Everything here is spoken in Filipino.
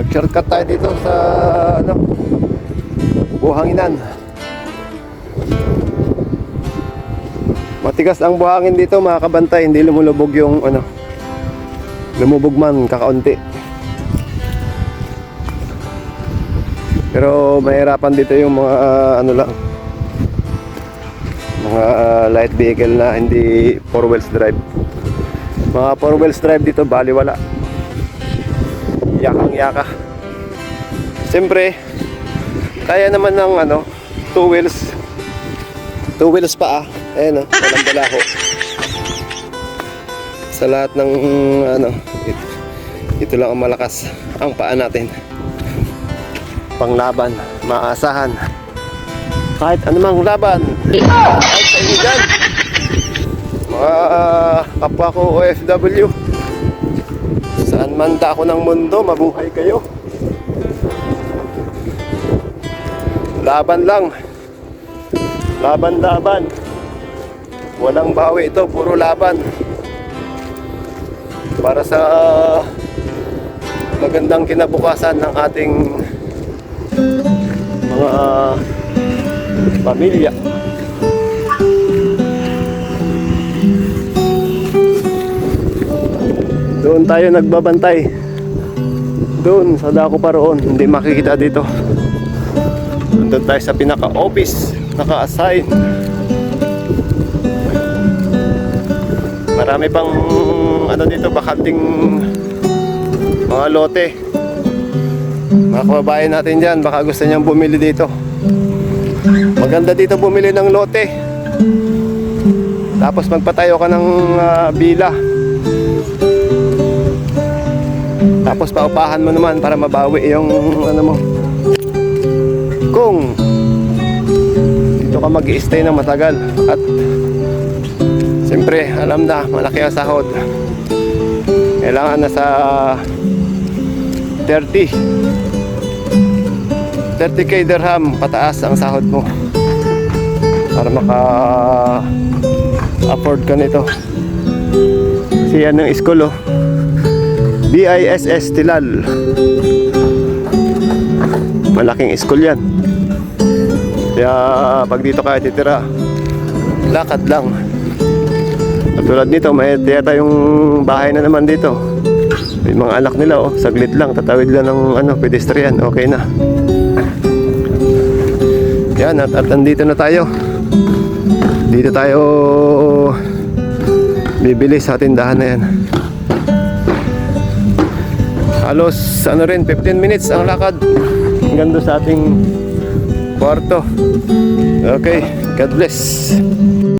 Nag-shortcut tayo dito sa ano, buhanginan. Matigas ang buhangin dito mga kabantay, hindi lumulubog yung ano, lumubog man kakaunti. Pero mahirapan dito yung mga ah, ano lang, mga ah, light vehicle na hindi four wheels drive. Mga four wheels drive dito baliwala. Yakang yaka. Siyempre, kaya naman ng ano, two wheels. Two wheels pa ah. Ayan oh, walang balaho. Sa lahat ng ano, ito, ito lang ang malakas ang paa natin. Panglaban, maasahan. Kahit anumang laban. Kahit sa dyan. Mga kapwa ko OFW. Saan man ako ng mundo, mabuhay kayo. Laban lang. Laban-laban. Walang bawi ito, puro laban. Para sa magandang kinabukasan ng ating mga pamilya. Doon tayo nagbabantay. Doon sa dako pa roon, hindi makikita dito. Nandun tayo sa pinaka-office, naka-assign. Marami pang ano dito, bakanting mga lote. Mga kababayan natin dyan, baka gusto niyang bumili dito. Maganda dito bumili ng lote. Tapos magpatayo ka ng ah, bila. Tapos paupahan mo naman para mabawi yung ano mo. Kung dito ka mag stay ng matagal at siyempre alam na malaki ang sahod. Kailangan na sa 30 30k dirham pataas ang sahod mo para maka afford ka nito kasi yan ang school oh BISS Tilal. Malaking school yan. Kaya pag dito ka titira lakad lang. Katulad nito may tiyata yung bahay na naman dito. May mga anak nila oh. Saglit lang tatawid lang ng ano pedestrian. Okay na. Yan at, at nandito na tayo. Dito tayo bibili sa tindahan na yan halos ano rin 15 minutes ang lakad. Doon sa ating kwarto. Okay God bless